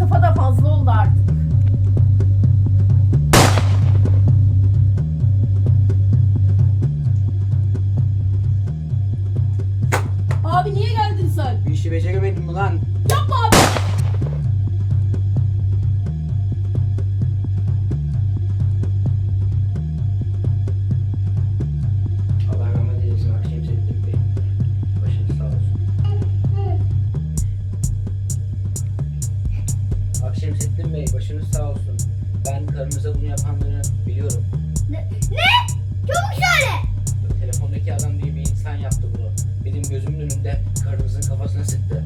Mustafa da fazla oldu artık. Abi niye geldin sen? Bir işi beceremedim ulan. Ya Akşem Selim Bey başınız sağ olsun. Ben karınıza bunu yapanları biliyorum. Ne? ne? Çabuk söyle. Telefondaki adam diye bir insan yaptı bunu. Benim gözümün önünde karınızın kafasına sıktı.